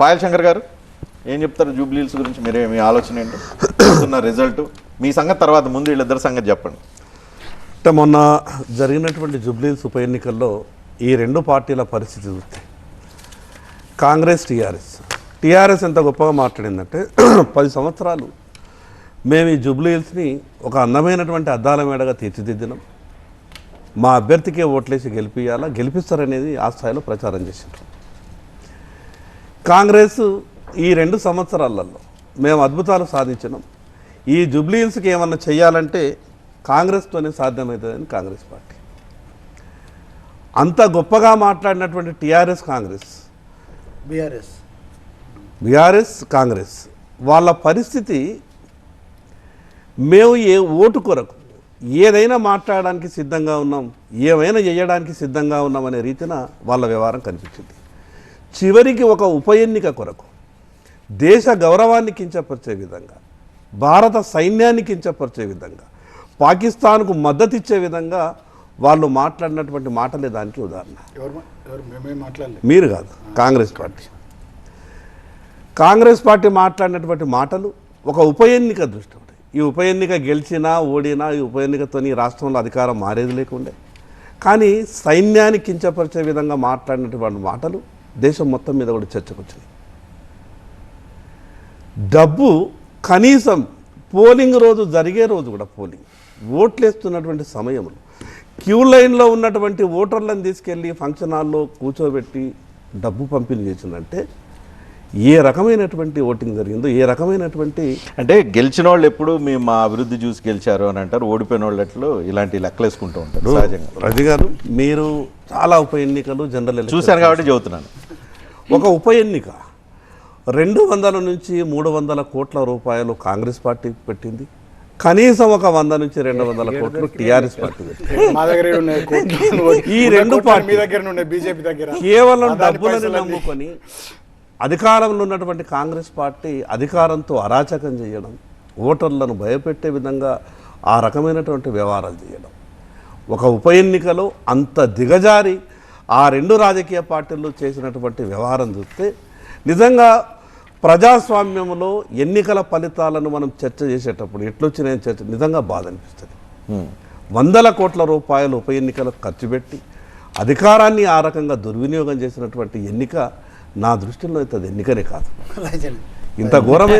పాయల్ శంకర్ గారు ఏం చెప్తారు జూబ్లీల్స్ గురించి? మీరే మీ ఆలోచన ఏంటి? వస్తున్న రిజల్ట్ మీ సంగతి తర్వాత ముందు వీళ్ళిద్దరి సంగతి చెప్పండి. అంటే మొన్న జరిగినటువంటి జూబ్లీల్స్ ఉప ఎన్నికల్లో ఈ రెండు పార్టీల పరిస్థితి చూస్తే కాంగ్రెస్ టీఆర్ఎస్. టీఆర్ఎస్ ఎంత గొప్పగా మాట్లాడిందంటే పది సంవత్సరాలు మేము ఈ జుబ్లీల్స్ని ఒక అందమైనటువంటి అద్దాల మేడగా తీర్చిదిద్దినాం. మా అభ్యర్థికే ఓట్లేసి గెలిపియాలా గెలిపిస్తారనేది ఆ స్థాయిలో ప్రచారం చేసిండ్రు. కాంగ్రెస్ ఈ రెండు సంవత్సరాలలో మేము అద్భుతాలు సాధించినాం. ఈ జుబ్లీహిల్స్కి ఏమన్నా చేయాలంటే కాంగ్రెస్తోనే సాధ్యమవుతుందని కాంగ్రెస్ పార్టీ. అంత గొప్పగా మాట్లాడినటువంటి TRS Congress BRS. BRS Congress వాళ్ళ పరిస్థితి మేము ఏ ఓటు కొరకు ఏదైనా మాట్లాడడానికి సిద్ధంగా ఉన్నాం ఏమైనా చేయడానికి సిద్ధంగా ఉన్నాం అనే రీతిన వాళ్ళ వ్యవహారం కనిపించింది. చివరికి ఒక ఉప ఎన్నిక కొరకు దేశ గౌరవాన్ని కించపరిచే విధంగా భారత సైన్యాన్ని కించపరిచే విధంగా పాకిస్తాన్కు మద్దతు ఇచ్చే విధంగా వాళ్ళు మాట్లాడినటువంటి మాటలే దానికి ఉదాహరణ. మీరు కాదు కాంగ్రెస్ పార్టీ. కాంగ్రెస్ పార్టీ మాట్లాడినటువంటి మాటలు ఒక ఉప ఎన్నిక దృష్టి ఉంటాయి ఈ ఉప ఎన్నిక గెలిచినా ఓడినా ఈ ఉప ఎన్నికతో ఈ రాష్ట్రంలో అధికారం మారేది లేకుండే. కానీ సైన్యాన్ని కించపరిచే విధంగా మాట్లాడినటువంటి మాటలు దేశం మొత్తం మీద కూడా చర్చకు వచ్చినాయి డబ్బు కనీసం పోలింగ్ రోజు జరిగే రోజు కూడా పోలింగ్. ఓట్లేస్తున్నటువంటి సమయంలో క్యూ లైన్లో ఉన్నటువంటి ఓటర్లను తీసుకెళ్ళి ఫంక్షన్ హాల్లో కూర్చోబెట్టి డబ్బు పంపిణీ చేసిందంటే ఏ రకమైనటువంటి ఓటింగ్ జరిగిందో ఏ రకమైనటువంటి అంటే గెలిచిన వాళ్ళు ఎప్పుడు మేము మా అభివృద్ధి చూసి గెలిచారు అని అంటారు ఓడిపోయిన వాళ్ళు ఇలాంటి లెక్కలేసుకుంటూ ఉంటారు రవి గారు మీరు చాలా ఉప ఎన్నికలు జనరల్ చూశాను కాబట్టి చెబుతున్నాను. ఒక ఉప ఎన్నిక. రెండు వందల నుంచి మూడు వందల కోట్ల రూపాయలు కాంగ్రెస్ పార్టీ పెట్టింది. కనీసం ఒక వంద నుంచి రెండు వందల కోట్లు టీఆర్ఎస్ పార్టీ. ఈ రెండు పార్టీ- మీ దగ్గర ఉన్నాయి బీజేపీ దగ్గర. కేవలం డబ్బులను నమ్ముకొని అధికారంలో ఉన్నటువంటి కాంగ్రెస్ పార్టీ అధికారంతో అరాచకం చేయడం ఓటర్లను భయపెట్టే విధంగా ఆ రకమైనటువంటి వ్యవహారాలు చేయడం. ఒక ఉప ఎన్నికలో అంత దిగజారి ఆ రెండు రాజకీయ పార్టీలు చేసినటువంటి వ్యవహారం చూస్తే నిజంగా ప్రజాస్వామ్యంలో ఎన్నికల ఫలితాలను మనం చర్చ చేసేటప్పుడు ఎట్లొచ్చిన చర్చ నిజంగా బాధ అనిపిస్తుంది. వందల కోట్ల రూపాయలు ఉప ఎన్నికలకు ఖర్చు పెట్టి అధికారాన్ని ఆ రకంగా దుర్వినియోగం చేసినటువంటి ఎన్నిక నా దృష్టిలో అయితే అది ఎన్నికనే కాదు. ఇంత ఘోరమైన